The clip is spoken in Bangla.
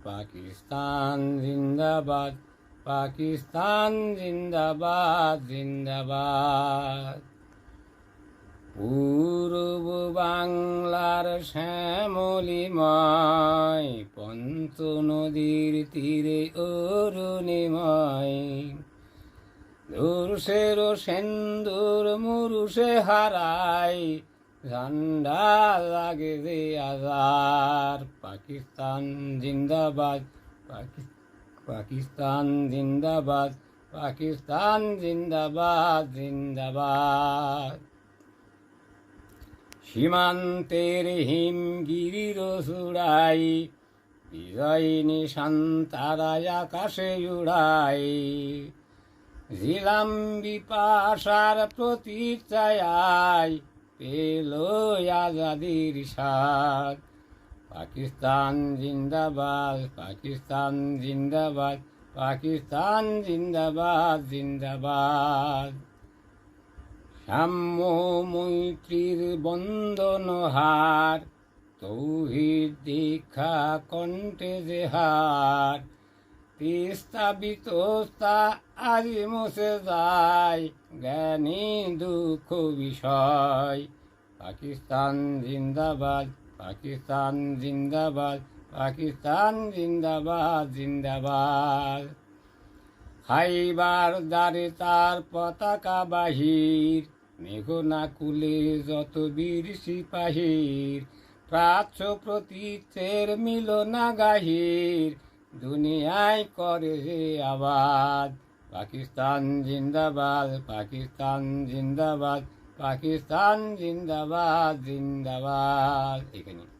পাকিস্তান জিন্দাবাদ পাকিস্তান জিন্দাবাদ জিন্দাবাদ পূর্ব বাংলার শ্যামলিময় পঞ্চ নদীর তীরে অরুণিময় দুর্ষের সেন্দুর মুরুষে হারায় ঝান্ডা লাগে আজার পাকিস্তান জিন্দাবাদ পাকি- পাকিস্তান জিন্দাবাদ পাকিস্তান জিন্দাবাদ জিন্দাবাদ সীমান্তের হিমগিরির সুড়াই বিজয় নিশান আকাশে উড়াই ঝিলাম বিপাশার প্রতিচায় পেল আজাদির স্বাদ পাকিস্তান জিন্দাবাদ পাকিস্তান জিন্দাবাদ পাকিস্তান জিন্দাবাদ জিন্দাবাদ। সাম্য মৈত্রীর বন্দন হার, তৌহিদ দীক্ষা কণ্ঠে যে হার। তিস্তা বিতস্তা আজি মুছে যায়, জ্ঞানী দুঃখ বিষয়। পাকিস্তান জিন্দাবাদ পাকিস্তান জিন্দাবাদ পাকিস্তান জিন্দাবাদ জিন্দাবাদ। খাইবার দ্বারে তার পতাকা বাহির, মেঘনা কুলে যত বীর সিপাহীর, প্রাচ্য প্রতীচের মিলনা গাহির। দুনিয়ায় করে আবাদ। পাকিস্তান জিন্দাবাদ পাকিস্তান জিন্দাবাদ পাকিস্তান জিন্দাবাদ জিন্দাবাদ। এখানে।